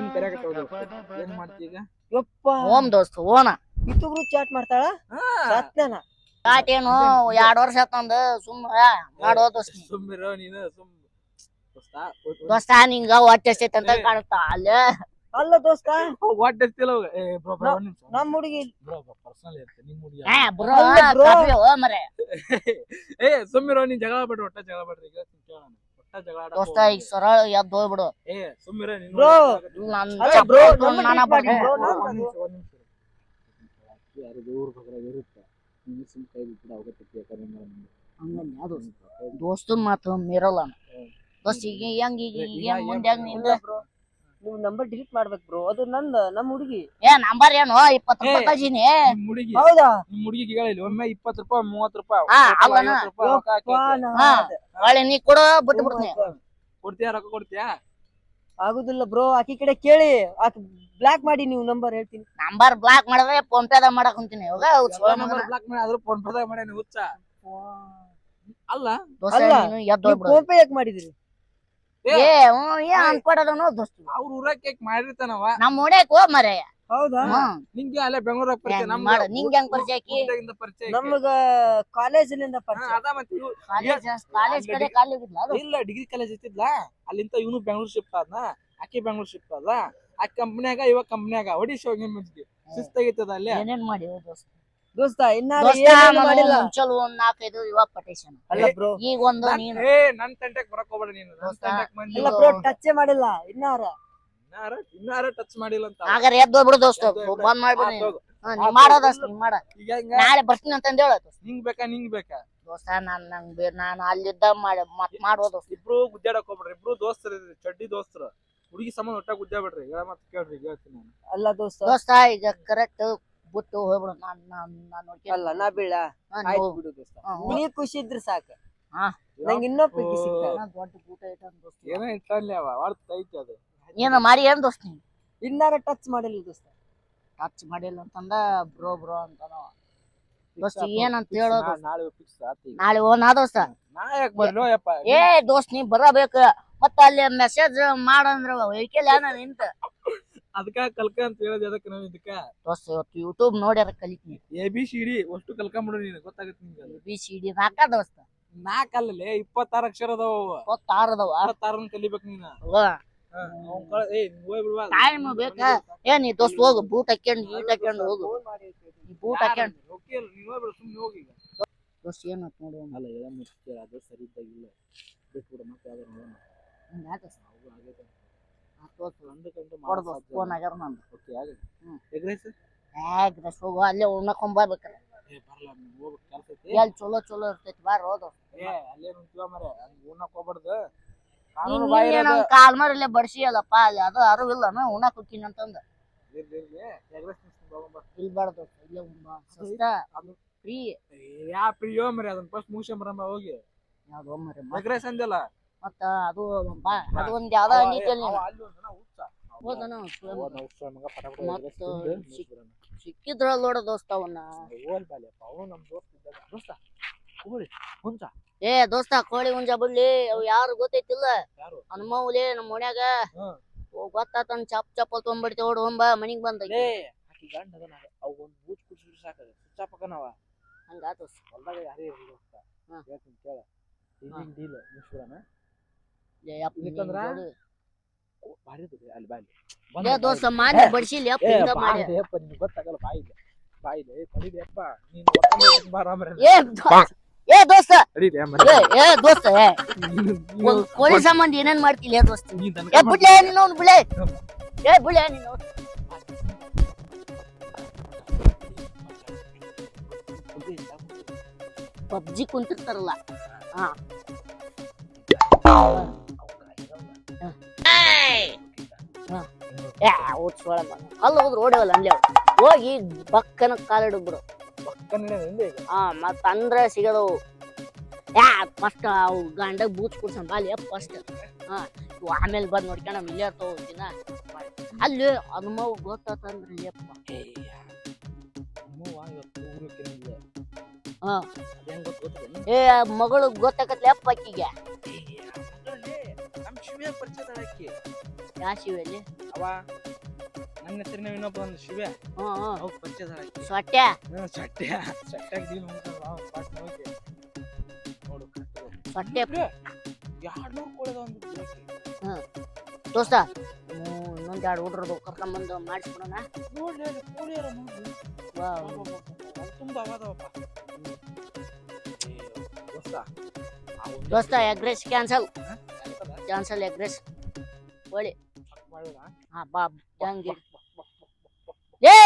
ಏನ್ ಮಾಡ್ತೀಗ ಯಪ್ಪ. ಓಮ್ ದೋಸ್ತ ಓನ ಇತ್ತೊಬ್ರು ಚಾಟ್ ಮಾಡ್ತಾಳ? ಸತ್ಯನ. ಚಾಟ್ ಏನು ಎರಡ್ ವರ್ಷ ಆತಂದ ಸುಮ್ಮ ಮಾಡೋ ದೋಸ್ತ್. ನೀ. ಸುಮ್ಮಿರೋ ನೀನು ಸುಮ್ ದೋಸ್ತ, ನಿಂಗ ಹೊಟ್ಟೆ ಎಷ್ಟೈತೆ ಅಂತ ಕಾಣುತ್ತ ಅಲ್ಲೇ. ಅಲ್ಲ ದೋಸ್ತ. ವಾಟ್ ಎಷ್ಟಿಲ್ಲ ಏ ಬ್ರೋ ಬ್ರೋ ನಮ್ಮ ಹುಡುಗಿ ಬ್ರೋ ಬ್ರೋ ಪರ್ಸನಲ್ ಇರುತ್ತೆ ನಿಮ್ಮ ಹುಡುಗಿ ಏ ಬ್ರೋ ಬ್ರೋ. ಓ ಮರೆ. ಏ ಸುಮ್ಮಿರೋ ನೀನ್ ಜಗಳ ಬಿಡ್ರಿ ಹೊಟ್ಟೆ ಜಗಳ ಬಿಡ್ರಿ ಈಗ ಕೇಳೋಣ. ದೋಸ್ತ ಈಗ. ಸರಳ ಎದ್ದು ಹೋಗ್ಬಿಡು. ಏ ಸುಮ್ಮಿರೋ ನೀನು ನಾನು- ನಿಮಿಷ ಯಾರು ದೇವ್ರ ಬಗ್ಗೆ ಇರುತ್ತೆ ನೀನು ಸುಮ್ ಕೈ ಬಿಟ್ಟು ಅವಗತ್ತೆ ಯಾಕಂದ್ರೆ ಹಂಗಂದ್ ಯಾವ್ದು ದೋಸ್ತನ್ ಮಾತು ಮೀರಲ್ಲ ದೋಸ್ತ ಈಗ ಹೆಂಗ್ ಈಗ ಈಗ ಮುಂದೆ ಹೆಂಗ್ನಿಂದ bro. ನೀವು ನಂಬರ್ ಡಿಲೀಟ್ ಮಾಡ್ಬೇಕು ಬ್ರೋ ಅದು ನಂದ ನಮ್ ಹುಡುಗಿ ಏ ನಂಬರ್ ಏನು ಇಪ್ಪತ್ತು ರೂಪಾಯಿ. ಕಳ್ಸೀನಿ ಹುಡುಗಿ ಹೌದಾ ನಿಮ್ ಹುಡುಗಿಗೆ ಹೇಳಿಲ್ಲ ಒಮ್ಮೆ ಇಪ್ಪತ್ತು ರೂಪಾಯಿ ಮೂವತ್ತು ರೂಪಾಯಿ ಹಾ, total ಅಲ್ಲನ? ಐವತ್ತು ರೂಪಾಯಿ ರೊಕ್ಕ ಹಾಕಿ ಯಪ್ಪಾ, ಹಾಕಿ. ನಾ ಹಾ. ಅದೇ. ಹೊಳ್ಳಿ ನೀ ಕೊಡು ಬಿಟ್ಟು ಬಿಡ್ತೀನಿ ಕೊಡ್ತೀಯಾ ರೊಕ್ಕ ಕೊಡ್ತೀಯಾ ಆಗುದಿಲ್ಲ ಬ್ರೋ ಆಕಿ ಕಡೆ ಕೇಳಿ. ಆಕಿ ಬ್ಲಾಕ್ ಮಾಡಿ ನೀವು ನಂಬರ್ ಹೇಳ್ತೀನಿ. ನಂಬರ್ ಬ್ಲಾಕ್ ಮಾಡಿದ್ರೆ ಫೋನ್ ಪೇದಾಗ ಮಾಡಕ್ ಕುಂತೀನಿ. ಇವಾಗ ನಂಬರ್ ಬ್ಲಾಕ್ ಮಾಡಿ. ಆದ್ರೂ ಫೋನ್ ಪೇದಾಗ ಮಾಡ್ಯಾನ ಹುಚ್ಚ. ಅಲ್ಲ. ಅಲ್ಲ, ಫೋನ್ ಪೇ ಯಾಕೆ ಮಾಡಿದಿರಿ? ಏ, ಹ್ಞೂ ಏ ಅನ್ಕೊಡೋದನು ದೋಸ್ತ. ಅವ್ರ ಊರಕ್ಕೆ ಕೇಕ್ ಮಾಡಿರ್ತಾನವ. ನಮ್ಮ ಓಡ್ಯಾಕ ಹೋ ಮರೆ ಹೌದಾ? ನಿಂಗೆ ಅಲ್ಲೇ ಬೆಂಗಳೂರಾಗ ಪರಿಚಯ ಏ, ನಮ್ಗೆ ಮಾಡು, ನಿಂಗೆ ಹೆಂಗ್ ಪರಿಚಯ ಆಕಿ? ಊರ್ದಾಗಿಂದ ಪರಿಚಯ ಆಕಿ. ನಮಗ ಕಾಲೇಜಿನಿಂದ ಹಾ, ಪರಿಚಯ. ಅದ ಮತ್ತೆ ಕಾಲೇಜ್ ಕಾಲೇಜ್ ಕಡೆ ಕಾಲಿ ಹೋಗಿದ್ಲ ಅದು? ಇಲ್ಲ ಡಿಗ್ರಿ ಕಾಲೇಜ್ ಇತ್ತಿದ್ಲ ಅಲ್ಲಿಂದ ಇವನು ಬೆಂಗಳೂರು ಶಿಫ್ಟ್ ಆದ್ನ ಆಕಿ ಬೆಂಗಳೂರು ಶಿಫ್ಟ್ ಆದ ಆ ಕಂಪ್ನ್ಯಾಗ ಇವಾಗ ಕಂಪ್ನ್ಯಾಗ ಹೊಡಿಶ್ ಹೋಗಿ ಮಿಂಚ್ಗೆ ಶಿಸ್ತಾಗಿತ್ತದ ಅಲ್ಲೇ? ಏನೇನ್ ಮಾಡಿ ದೋಸ್ತ? ದೋಸ್ತ ಇನ್ನಾರ ದೋಸ್ತ ಏನೇನು ಮಾಡಿಲ್ಲ? ಮುಂಚೆಲ್ ಒಂದ್ ನಾಲ್ಕೈದು ಇವಾಗ ಪಟೇಶನ್ ಅಲ್ಲ ಬ್ರೋ. ಈಗ ಒಂದು ನಾನ್- ನೀನು. ಏ ನನ್ ಬರಕ್ ಹೋಗ್ಬೇಡ ನೀನು. ನನ್ ದೋಸ್ತ, ತಂಟೆಕ್ ಮಂದಿ ಇಲ್ಲ ಬ್ರೋ ಟಚ್ ಮಾಡಿಲ್ಲ ಇನ್ನಾರ? ಇನ್ನಾರ ಇನ್ನಾರ ಟಚ್ ಮಾಡಿಲ್ಲ ಅಂತ ಹಾಗಾದ್ರೆ ಎದ್ದು ಹೋಗ್ಬಿಡು ದೋಸ್ತ. ಬಂದ್ ಮಾಡ್ಬಿಡು ಹೋಗು. ಹಾ, ನೀ ನೀ ಮಾಡ ಈಗ ಹೆಂಗ? ನಾಳೆ ಬರ್ತೀನಿ ಅಂತ ಹೇಳ ನಿಂಗ್ ಬೇಕಾ ನಿಂಗ್ ಬೇಕಾ? ದೋಸ್ತ ನಾನ್ ನಂಗ್ ಬೇ ನಾನು ಅಲ್ಲಿದ್ದ ಮಾಡಿ ಮತ್ ಮಾಡೋದು ಇಬ್ರು ಗುದ್ದಾಡಕ್ ಹೋಗ್ಬೇಡ್ರಿ. ಇಬ್ರು ದೋಸ್ತರು ಇದ್ರಿ ಚಡ್ಡಿ ದೋಸ್ತರು. ಹುಡುಗಿ ಸಂಬಂಧ ಒಟ್ಟಾಗ ಗುದ್ದಾಡ್ಬೇಡ್ರಿ ಹೇಳ ಮತ್ ಕೇಳ್ರಿ ಈಗ ಹೇಳ್ತೀನಿ ನಾನು. ಅಲ್ಲ ದೋಸ್ತ. ದೋಸ್ತ ಈಗ ಕರೆಕ್ಟ್ ಬಿಟ್ಟು ಹೋಗ್ಬಿಡು. ನಾನ್ ನಾನ್ ನಾನ್ ನೋಡ್ತೀನಿ. ಅಲ್ಲ ನಾ ಬೀಳ. ಹಾ, ಆಯ್ತು ನೀವು- ಬಿಡು ದೋಸ್ತ. ಹಾ, ನೀ ಖುಷಿ ಇದ್ರೆ ಸಾಕು. ಹಾ. ನಂಗೆ ಇನ್ನೂ ಪ್ರೀತಿ ಸಿಗ್ತ ಏನೋ ದೊಡ್ಡ ಊಟ ಐಟಮ್ ದೋಸ್ತ. ಏನೋ ಇಟ್ಟಲ್ಲಿ ಅವ ಹೊಡ್ತ ಐತಿ ಅದು. ಏನ ಮಾರಿ ಏನ್ ದೋಸ್ತ ನೀನು ಇನ್ನಾರ ಟಚ್ ಮಾಡಿಲ್ಲ ದೋಸ್ತ. ಟಚ್ ಮಾಡಿಲ್ಲ ಅಂತಂದ ಬ್ರೋ ಬ್ರೋ ಅಂತಾನ ದೋಸ್ತ ಏನಂತ ಹೇಳೋದು ನಾ- ನಾಳೆ ಫಿಕ್ಸ್ ಆತಿ ನಾಳೆ ಓ ನಾ ದೋಸ್ತ? ನಾ ಯಾಕೆ ಬರ್ಲೋ ಯಪ್ಪ? ಏ ದೋಸ್ತ್ ನೀ ಬರಬೇಕ. ಮತ್ತ ಅಲ್ಲಿ ಮೆಸೇಜ್ ಮಾಡಂದ್ರ ವೈಕಲ್ ಏನ ನಿಂತ? ಅದಕ್ಕ ಕಲ್ಕ ಅಂತ ಹೇಳೋದು ಅದಕ್ಕೆ ನಾವು ಇದಕ್ಕ? ದೋಸ್ತ ಇವತ್ತು ಯೂಟ್ಯೂಬ್ ನೋಡ್ಯಾರ ಕಲಿತೀನಿ ಎ ಬಿ ಸಿ ಡಿ ಅಷ್ಟು ಕಲ್ಕೊಂಬಿಡು ನೀನು ಗೊತ್ತಾಗತ್ತೆ ನಿಂಗೆ ಅದು. ಬಿ ಸಿ ಡಿ ನಾಕ ದೋಸ್ತ? ನಾಲ್ಕಲ್ಲೇ ಇಪ್ಪತ್ತಾರು ಅಕ್ಷರ ಅದಾವ ಅವು. ಆರು ಇಪ್ಪತ್ತಾರನ್ನ ಕಲಿಬೇಕು ನೀನು. ಹಾ, ಬೇಕ ಏ ನೀನ್ ಹೋಗ್ ಬಿಡ್ವಾ. ಬೇಕಾ? ಏ ನೀ ದೋಸ್ತ್ ಹೋಗು ಬೂಟ್ ಹಾಕ್ಯಂಡ್ ಹೀಟ್ ಹಾಕ್ಯಂಡ್ ಹೋಗು. ಬೂಟ್ ಹಾಕ್ಯಂಡ್. ಹೋಗಿ ಬಸ್ ದೋಸ್ತ್ ನೋಡಿ ನೋಡು ಅಲ್ಲ ಎಲ್ಲ ಮುಚ್ಚಿ ಅದು ಸರಿ ಇದ್ದಾಗಿಲ್ಲ ಬಿಟ್ಬಿಡು ಮತ್ತೆ ನೋಡೋಣ. ಹಿಂಗ್ ಆಗೈತೆ. ಫೋನ್. ಆಗ್ಯಾರ ನಂದು. ಓಕೆ ಆಗೈತೆ. Egg rice? ಹ್ಯಾಗ್ ದೋಸ್ತ್ ಹೋಗು ಅಲ್ಲೇ ಉಣ್ಣಕೊಂಬರ್ಬೇಕಲ್ಲ ಏ ಬರಲ್ಲ ಹೋಗಿ ಹೋಗ್ಬೇಕು ಕೆಲ್ಸ ಐತಿ? ಎಲ್ ಚಲೋ ಚಲೋ ಇರ್ತೈತಿ ಬಾರ ಹೋದ ಏ ಅಲ್ಲೇ ನಿಂತೀವ ಮರೆ ಹಂಗ್ ಉಣ್ಣಕ್ ಹೋಗ್ಬಾರ್ದು. ಕಾಲ್ ಮರಲ್ಲೇ ಬಡ್ಸಿ ಅಲ್ಲಪ್ಪ ಅಲ್ಲಿ ಅದು ಅರಿವಿಲ್ಲನ ಉಣ್ಣಕ್ ಹೋಗ್ತೀನಿ ಅಂತಂದ. ಇಲ್ಲಿ ಇಲ್ಲೇ ಸಸ್ತ ಅದು- ಫ್ರೀ. ಯಾ ಪ್ರಿಯೋ ಮರೆ ಅದನ್ನ ಫಸ್ಟ್ ಮುಗಿಸ್ಕೊಂಬರಮ್ಮ ಹೋಗಿ. ಯಾವ್ದೋ ಮರೆ ಅಂದಿಲ್ಲ ಮತ್ತ ಅದು ಬಾ ಅದು ಒಂದ್ ಯಾವ್ದ. ಹೋದನ ಮತ್ತ. ಸಿಕ್ಕಿದ್ರಲ್ಲ ನೋಡ ದೋಸ್ತ ಅವನ್ನ ಹೋಲ್ ಬಾಲ್ಯಪ್ಪ ಅವನು ನಮ್ ದೋಸ್ತ ಇದ್ದಾಗ ದೋಸ್ತ ಹುಂಚ ಏ ದೋಸ್ತ ಕೋಳಿ ಹುಂಜ ಬಿಡ್ಲಿ. ಅವ್ ಯಾರು ಗೊತ್ತೈತಿಲ್ಲ? ಹನುಮೌಲಿ ನಮ್ಮ ಮನ್ಯಾಗ. ಗೊತ್ತಾತನ್ ಚಪ್ ಚಪ್ಪಲ್ ತೊಗೊಂಡ್ಬಿಡ್ತೇವ ಓಡ್ ಹೊಂಬ ಮನಿಗ್ ಬಂದ. ಲೇ ಆಕಿ ಗಂಡ ಅದನ. ಅವ್ ಒಂದ್ ಬೂಚ್ ಕುಡ್ಸಿದ್ರೆ ಸಾಕಾಗ ಸುಚ್ಚಾಪಕನವ ಹಂಗ ದೋಸ್ತ. ಹೊಲ್ದಾಗ ಯಾರೇ ಇರಲಿ ದೋಸ್ತ. ಹೇಳ್ತೀನಿ ಕೇಳ. ಡೀಲಿಂಗ್ ಡೀಲ್ ಇಲ್ಲಿಕಂದ್ರ? ಜೋಡಿ. ಭಾರಿ ಅಲ್ಲಿ ದೋಸ್ತ ಹಿಂಗ ಮಾಡಿ ನಿನ್ಗೆ ಗೊತ್ತಾಗಲ್ಲ ಬಾಯಿಲೆ ಏ ತಡಿಲಿಯಪ್ಪ ನೀನು ಬಾರಾಮರೆ ಏ ದೋಸ್ತ. ಏ ಏ ದೋಸ್ತ ಏ. ಒಂದ್ ಕೋಳಿ ಸಂಬಂಧ ಏನೇನ್ ಮಾಡ್ತಿಲ್ಲ ಏ ದೋಸ್ತ? ಏ ಬುಳ್ಳೆ ನೀನು ಅವ್ನು ಬುಳ್ಳೆ ಏ ಬುಳ್ಳೆ ನೀನು. ಪಬ್ಜಿ ಕುಂತಿರ್ತಾರಲ್ಲ. ಹಾ. ಏ ಓದ್ಸೋಳ ಅಲ್ಲಿ ಹೋದ್ರು ಓಡವಲ್ಲ ಅಲ್ಲೇ. ಹೋಗಿ ಬಕ್ಕನ ಕಾಲಿಡ್ಬಿಡು. ಹಾ ಮತ್ತ ಅಂದ್ರ ಸಿಗದವು. ಯಾ ಫಸ್ಟ್ ಅವು ಗಂಡ ಬೂಚ್ ಕುಡ್ಸನ್ ಬಾಲಿ ಫಸ್ಟ್ ಹಾ ಇವ್ ಆಮೇಲೆ ಬಂದ್ ನೋಡ್ಕೊಂಡ್ ಇಲ್ಲೇ ಇರ್ತಾವ ದಿನ. ಅಲ್ಲಿ ಅದ್ಮವ್ ಗೊತ್ತಾತಂದ್ರ ಯಪ್ಪ ಹಾ. ಏ ಮಗಳು ಗೊತ್ತಾಕತ್ಲೆ ಅಪ್ಪ ಅಕ್ಕಿಗೆ ಯಾ ಶಿವಲ್ಲಿ ಅವ ನನ್ನ ಹೆಸರಿನ ಇನ್ನೊಬ್ಬ ಒಂದು ಶಿವೆ. ಹ್ಮ್ ಹ್ಮ್. ಅವ್ ಪರಿಚಯ ಆಕಿ ಸೊಟ್ಟೆ ಹ್ಮ್, ಸಟ್ಯ ಸಟ್ಯಾಗ ಡೀಲ್ ನೋಡು ಸೊಟ್ಟೆ ಎರಡ್ನೂರು ಕೊಡದ ಒಂದು ದೋಸ್ತ ಇನ್ನೊಂದು ಎರಡು ಹುಡ್ರದು ಕರ್ಕೊಂಬಂದು ಮಾಡಿಸ್ಬಿಡೋಣ. ನೋಡ್ಲಿ ಅಲ್ಲಿ ನೋಡಿ. ತುಂಬ ಅವಾದವಪ್ಪ. ದೋಸ್ತ ದೋಸ್ತ egg rice cancel cancel egg rice ಕೋಳಿ ಹಾಂ ಹಾ ಬಾ ಹೆಂಗೆ? ಏ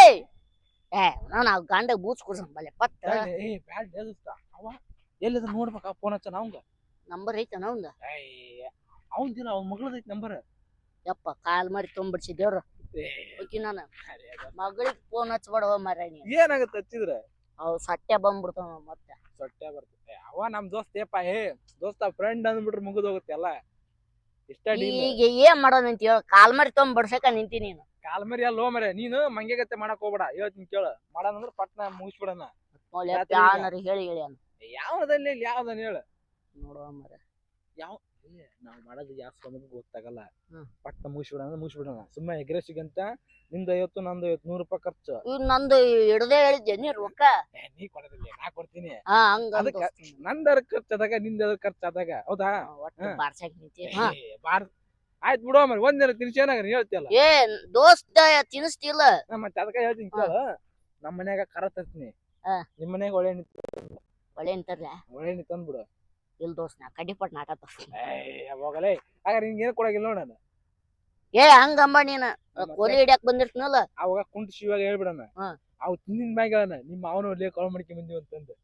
ಏ ನಾನು ಆ ಗಂಡ ಬೂಚ್ ಕುಡ್ಸಂ ಬಲ್ಲೆ ಪತ್ತ ಏ, ಏ, ಬ್ಯಾಡ್ ಲೇ ದೋಸ್ತ ಅವ ಎಲ್ಲಿದ ನೋಡ್ಬೇಕ ಫೋನ್ ಹಚ್ಚ ಅವಂಗ? ನಂಬರ್ ಐತನ ಅವಂದ ಅವ್ನ ಮಗಳದೈತಿ ನಂಬರ್. ಯಪ್ಪ ಕಾಲ್ ಮಾಡಿ ತೊಂಬಿಡ್ಸಿ ದೇವ್ರ. ಓಕೆ ನಾನು ಮಗಳಿಗೆ ಫೋನ್ ಹಚ್ಬೇಡವ ಮರ ಏನಾಗತ್ತೆ ಹಚ್ಚಿದ್ರ? ಅವ್ ಸಟ್ಟೆ ಬಂದ್ಬಿಡ್ತಾವ ಮತ್ತೆ. ಸೊಟ್ಟೆ ಬರ್ತೈತೆ ಅವ ನಮ್ ದೋಸ್ತ ಏಪ ಹೇ ದೋಸ್ತ ಫ್ರೆಂಡ್ ಅಂದ್ಬಿಟ್ರೆ ಮುಗಿದೋಗುತ್ತೆ ಎಲ್ಲ ಇಷ್ಟ ಈಗ ಏನ್ ಮಾಡೋಣ ಅಂತ ಹೇಳ ಕಾಲ್ ಮಾಡಿ ತೊಂಬಿಡ್ಸಕ ನಿಂತಿ ನೀನು. ಕಾಲ್ ಮರಿ ಅಲ್ಲೋ ಮರೆ ನೀನು ಮಂಗೆಗತ್ತೆ ಮಾಡಕ್ ಹೋಗ್ಬೇಡ. ಹೇಳ್ತೀನಿ ಕೇಳ. ಅಂದ್ರೆ ಪಟ್ನ ಮುಗಿಸ್ಬಿಡಣ. ಯಾವನಾರ ಹೇಳಿ ಹೇಳಿ ಯಾವ್ದಲ್ಲಿ ಯಾವ್ದನ್ ಹೇಳ. ನೋಡುವ ಮರ. ನಾವ್ ಮಾಡೋದು ಯಾವ ಸ್ವಾಮಿಗೂ ಗೊತ್ತಾಗಲ್ಲ. ಹ್ಮ್. ಪಟ್ನ ಮುಗಿಸ್ಬಿಡಣ ಮುಗಿಸ್ಬಿಡಣ. ಸುಮ್ಮನೆ ಎಗ್ರೆಸಿಗಂತ ನಿಂದ ಐವತ್ತು ನಂದು ಐವತ್ತು ನೂರು ರೂಪಾಯಿ ಖರ್ಚು. ಇವ್ ನಂದು ಹಿಡದೇ ಹೇಳಿದ್ದೆ ನೀ ರೊಕ್ಕ? ಏ, ನೀ ಕೊಡೋದಿಲ್ಲ ನಾ ಕೊಡ್ತೀನಿ. ಹಾ ಹಂಗ ಅದಕ್ಕ ನಂದರ ಖರ್ಚಾದಾಗ ನಿಂದರ ಖರ್ಚು ಆದಾಗ ಹೌದಾ? ಒಟ್ಟು ಹಾ. ಬಾರ್ಸಕ್ ನಿಂತಿ ಹಾ ಬಾರ್ ಆಯ್ತು ಬಿಡೋ ಮರಿ ಒಂದಿನ ತಿನ್ಸಿ ಏನಾಗ್ರಿ ಹೇಳ್ತಿಲ್ಲ ಏ ದೋಸ್ತ ತಿನ್ಸ್ತಿಲ್ಲ. ನಾ ಮತ್ತೆ ಅದಕ್ಕ ಹೇಳ್ತೀನಿ ಕೇಳು. ನಮ್ಮ ಮನ್ಯಾಗ ಕರ ತರ್ತೀನಿ. ಹಾ. ನಿಮ್ ಮನ್ಯಾಗ ಒಳ್ಳೆ ಒಳ್ಳೆ ಅಂತರ್ಲ ಒಳ್ಳೆ ತಂದ್ಬಿಡು. ಇಲ್ ದೋಸ್ತ ನಾ ಕಡಿಪಟ್ ನಾಟ ಹೋಗಲೇ ಹಾಗಾದ್ರೆ ನಿಂಗೆ ಏನು ಕೊಡಗಿಲ್ಲ ನೋಡ ನಾನು. ಏ ಹಂಗಂಬ ನೀನ. ಕೋಲಿ ಹಿಡಿಯಕ್ ಬಂದಿರ್ತೀನಲ್ಲ? ಅವಾಗ ಕುಂಟ ಶಿವಾಗ ಹೇಳ್ಬಿಡಣ. ಹಾ. ಅವ್ ತಿಂದಿನ ಮ್ಯಾಗ ಹೇಳಣ ನಿಮ್ಮ ಅವನು ಒಳ್ಳೆ ಕಾಲ್ ಮಾಡ್ಕೊಂಡ್ ಬಂದಿವಿ ಅಂತಂದು.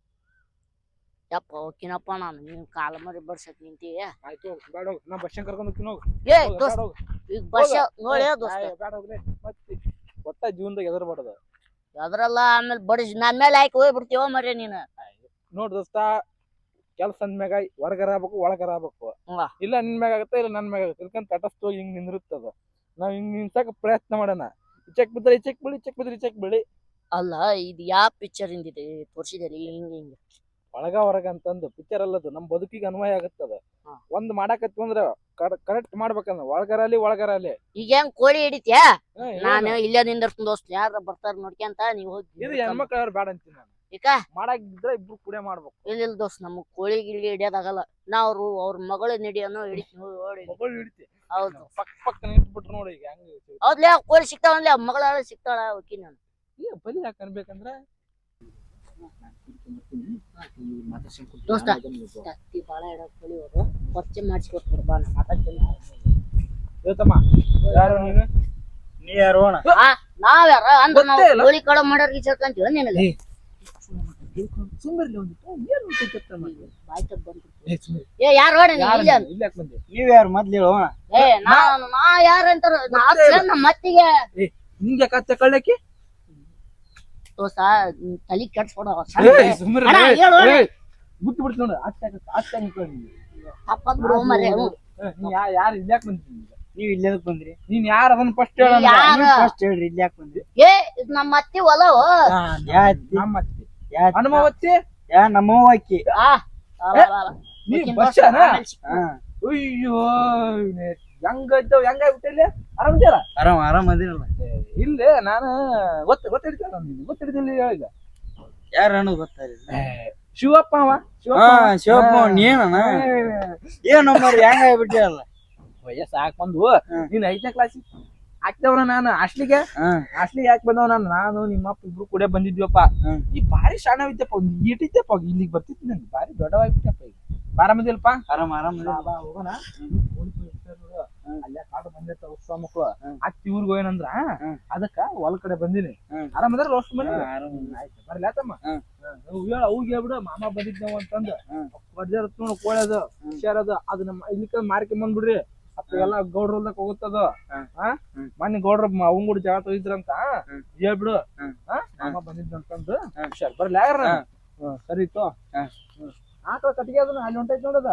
ಯಪ್ಪ ಓಕಿನಪ್ಪ ನಾನು. ನೀನ್ ಕಾಲ ಮರಿ ಬಡ್ಸಕ್ ನಿಂತಿ ಆಯ್ತು ಬೇಡ ಹೋಗು. ನಾ ಬಸ್ ಕರ್ಕೊಂಡು ಹೋಗ್ತೀನಿ ಹೋಗ್. ಏ ಹೋಗು, ದೋಸ್ತ ಬೇಡ ಹೋಗು. ಈಗ ಬಸ್ ಹೋಗು. ನೋಡಿ ದೋಸ್ತ? ಬೇಡ ಹೋಗ್ಲೇ ಮತ್ತೆ ಒಟ್ಟ ಜೀವನದಾಗ ಎದರ್ಬಾರ್ದು ಅದ್ರಲ್ಲ ಆಮೇಲೆ ಬಡಿಸ್ ನನ್ ಮೇಲೆ ಹಾಕಿ ಹೋಗ್ಬಿಡ್ತೀವ ಮರಿ ನೀನು. ನೋಡ್ ದೋಸ್ತ ಕೆಲ್ಸ ಅಂದ್ಮ್ಯಾಗ ಹೊರಗರ ಆಗ್ಬೇಕು ಒಳಗರ ಆಗ್ಬೇಕು. ಹ್ಮ್. ಇಲ್ಲ ನಿನ್ ಮ್ಯಾಗ ಆಗುತ್ತೆ ಇಲ್ಲ ನನ್ ಮ್ಯಾಗ ಆಗತ್ತೆ? ಇಲ್ಕಂತ ತಟಸ್ಥ ಹಿಂಗ್ ನಿಂದಿರುತ್ತದ ನಾವ್ ಹಿಂಗ್ ನಿಂತಾಕ ಪ್ರಯತ್ನ ಮಾಡೋಣ. ಚೆಕ್ ಬಿದ್ರೆ ಚೆಕ್ ಬಿಳಿ ಚೆಕ್ ಬಿದ್ರೆ ಚೆಕ್ ಬಿಳಿ ಅಲ್ಲ ಇದು ಯಾವ ಪಿಕ್ಚರ್ ಇಂದಿದೆ? ತೋರಿಸಿದೆ ಹಿಂಗ ಹಿಂಗ. ಒಳಗ ಹೊರಗ ಅಂತಂದು ಪಿಕ್ಚರ್ ಅಲ್ಲದು ನಮ್ ಬದುಕಿಗೆ ಅನ್ವಯ ಆಗತ್ತದ. ಒಂದ್ ಮಾಡಾಕತ್ ಅಂದ್ರ ಕರೆಕ್ಟ್ ಮಾಡ್ಬೇಕಂದ್ರ ಒಳಗರಲ್ಲಿ ಒಳಗರಲ್ಲಿ. ಈಗ ಹೆಂಗ್ ಕೋಳಿ ಹಿಡಿತ್ಯಾ? ನಾನು ಇಲ್ಲೇ ನಿಂದಿರ್ತೀನಿ ದೋಸ್ತ ಯಾರ ಬರ್ತಾರ ನೋಡ್ಕೊಂತ ನೀವ್ ಹೋಗಿ ಇದು ಹೆಣ್ಮಕ್ಳು ಅವ್ರು ಬೇಡ ಅಂತೀನಿ ನಾನು. ಈಗ ಮಾಡಾಕಿದ್ರೆ ಇಬ್ರು ಕುಡಿಯ ಮಾಡ್ಬೇಕು. ಇಲ್ಲ ಇಲ್ಲ ದೋಸ್ತ ನಮಗ್ ಕೋಳಿ ಗಿಳಿ ಹಿಡಿಯೋದಾಗಲ್ಲ. ನಾವ್ರು ಅವ್ರ ಮಗಳ ನಿಡಿಯನ್ನು ಹಿಡಿತೀನಿ ನೋಡಿ ಮಗಳು ಹಿಡಿತಿ. ಹೌದು. ಪಕ್ ಪಕ್ಕ ನಿಂತ್ಬಿಟ್ರು ನೋಡಿ ಈಗ ಹೆಂಗ್ ಹೌದ್ಲೇ ಕೋಳಿ ಸಿಗ್ತಾವನ್ಲೇ ಮಗಳ ಸಿಗ್ತಾಳ ಓಕೆ ನಾನು ಈಗ ಬಲಿ ಯಾಕೆ ಅನ್ಬೇಕಂದ್ರ ದೋಸ್ತ. ಬಾಳ ಇಡೋ ಕೋಳಿ ಅವರು ಪರಿಚಯ ಮಾಡಿಸ್ಕೊಟ್ಬಿಡು ಬಾ ನಾ ಮಾತಾಡ್ತೀನಿ. ಹೇಳ್ತಮ್ಮ ಯಾರು ನೀನು? ನೀ ಯಾರು ಅಣ್ಣ? ಆ, ನಾವ್ಯಾರ? ಅಂದ್ರ ನಾವು ಗೊತ್ತೇ ಇಲ್ಲ. ಕೋಳಿ ಕಳ ಮಾಡೋರ್ಗೆ ಸೇರ್ಕಂತೀವ ನಿನಗೆ. ಸುಮ್ಮನೆ ಒಂದು ಏನು ಕೆತ್ತ ಮಾಡಿ ಬಾಯ್ ತಪ್ಪ ಬಂದ್ಬಿಡ್ತು. ಏ ಯಾರು ನೋಡಿ ಯಾರು ಇಲ್ಲ ಇಲ್ಲ ಯಾಕೆ ಬಂದೆ? ನೀವ್ ಯಾರು? ಮೊದ್ಲು ಹೇಳು ಅಣ್ಣ. ಏ ನಾನು ನಾ ಯಾರಂತಾರ ನಾ ನಮ್ಮ ಮತ್ತಿಗೆ ನಿಂಗೆ ಕತ್ತೆ ಕಳ್ಳಕ್ಕೆ? ದೋಸ್ತ ತಲಿ ಕೆಡ್ಸ್ಕೊಡ. ಬಿಟ್ಟು ಬಿಡ್ತು ನೋಡು ಬಿಡು ಮರೆ ನೀ ಯಾರು ಇಲ್ಲ ಯಾಕೆ ಬಂದಿದ್ದೀನಿ ನೀವ್ ಇಲ್ಲಿ ಬಂದ್ರಿ ನೀನ್ ಯಾರು ಅದನ್ನ ಫಸ್ಟ್ ಫಸ್ಟ್ ಹೇಳ್ರಿ ಇಲ್ಲಿ ಯಾಕೆ ಬಂದ್ರಿ ಏ ಇದ್ ನಮ್ಮ ಅತ್ತಿ ಹೊಲವು ಯಾ ಅತ್ತಿ? ನಮ್ಮ ಅತ್ತಿ ಯಾ ಅತ್ತಿ? ಹನುಮಾವತ್ತಿ ಯಾ ನಮ್ಮವ್ವ ಅಕ್ಕಿ. ನೀ ಓಕಿನ್ ಬಸ್ ದೋಸ್ತ ಇದ್ದವ್ ಹೆಂಗ ಆಗ್ಬಿಟ್ಟಿಲ್ಲ ಆರಾಮ್ ಹೆಂಗ ಹೆಂಗಾಗ್ಬಿಟ್ಟಿಲ್ಲ ಆರಾಮ್ ಆರಾಮ್ ಅದಿರಲ್ಲ ಇಲ್ಲ ನಾನು ಗೊತ್ತ ಗೊತ್ತಿಡ್ತಾರ ಗೊತ್ತಿರ್ತಿಲ್ಲ ಗೊತ್ತಿಡ್ತಿಲ್ಲ ಈಗ. ಯಾರು ಅನ್ನೋದು ಗೊತ್ತಾಗಿಲ್ಲ ಶಿವಪ್ಪ ಅವ ಹಾ ಶಿವಪ್ಪ ಏನು ಮರಿ ಹೆಂಗ ಆಗ್ಬಿಟ್ಟಿರಲ್ಲ ವಯಸ್ಸು ಹಾಕ್ ಬಂದು ಹ್ಮ್. ನೀನ್ ಐದನೇ ಕ್ಲಾಸ್ ಹಾಕ್ತವ್ರ ನಾನು ಹಾಸ್ಟ್ಲಿಗೆ? ಹಾ. ಹಾಸ್ಟ್ಲಿಗೆ ಯಾಕೆ ಬಂದವ ನಾನು? ನಾನು ನಿಮ್ಮಪ್ಪ ಇಬ್ರು ಕೂಡ ಬಂದಿದ್ವಪ್ಪ. ಈ ಬಾರಿ ಶಾಣವಿದ್ದಪ್ಪ ಒಂದು ಈಟಿದ್ದಪ್ಪ ಇಲ್ಲಿಗೆ ಬರ್ತಿತ್ತು ನನ್ಗೆ ಬಾರಿ ದೊಡ್ಡವಾಗಿಬಿಟ್ಟಪ್ಪ ಈಗ. ಬಾರಾಮದಿಲ್ಪ ಆರಾಮ್ ಆರಾಮ್ ಹೋಗೋಣ. ಅಲ್ಲೇ ಕಾಡು ಬಂದಿರ್ತಾವ ಉತ್ಸವ ಮಕ್ಕಳು ಅತ್ತಿ ಊರ್ಗ್ ಏನಂದ್ರ. ಅದಕ್ಕ ಹೊಲ ಕಡೆ ಬಂದಿನಿ. ಆರಾಮದ್ರ ರೋಸ್ಟ್ ಮನೆ ಬರ್ಲ. ಹೇಳ ಅವ್ಗೆ ಹೇಳ್ಬಿಡು ಮಾಮ ಬಂದಿದ್ದೇವ ಅಂತಂದ. ಹ್ಮ್. ಬರ್ದಿರ ನೋಡು ಕೋಳದು. ಹುಷಾರದು ಅದನ್ನ ಇಲ್ಲಿಕ ಮಾರ್ಕೆ ಬಂದ್ಬಿಡ್ರಿ. ಅಪ್ಪಗೆಲ್ಲ ಗೌಡ್ರಲ್ದಾಗ ಹೋಗುತ್ತದ ಹ್ಮ್. ಆ ಹ್ಮ್. ಮೊನ್ನೆ ಗೌಡ್ರ ಅವನ್ ಕೂಡ ಜಾಗ ತೊಗಿದ್ರಂತ. ಹೇಳ್ಬಿಡು. ಮಾಮ ಬಂದಿದ್ದಂತಂದು. ಹುಷಾರ್ ಬರ್ಲಿ ಯಾರ ಹ್ಮ್. ಸರಿ ಇತ್ತು. ಆಟೋ ಕಟ್ಟಿಗೆ ಅದನ್ನ ಅಲ್ಲಿ ಹೊಂಟೈತ್ ನೋಡದ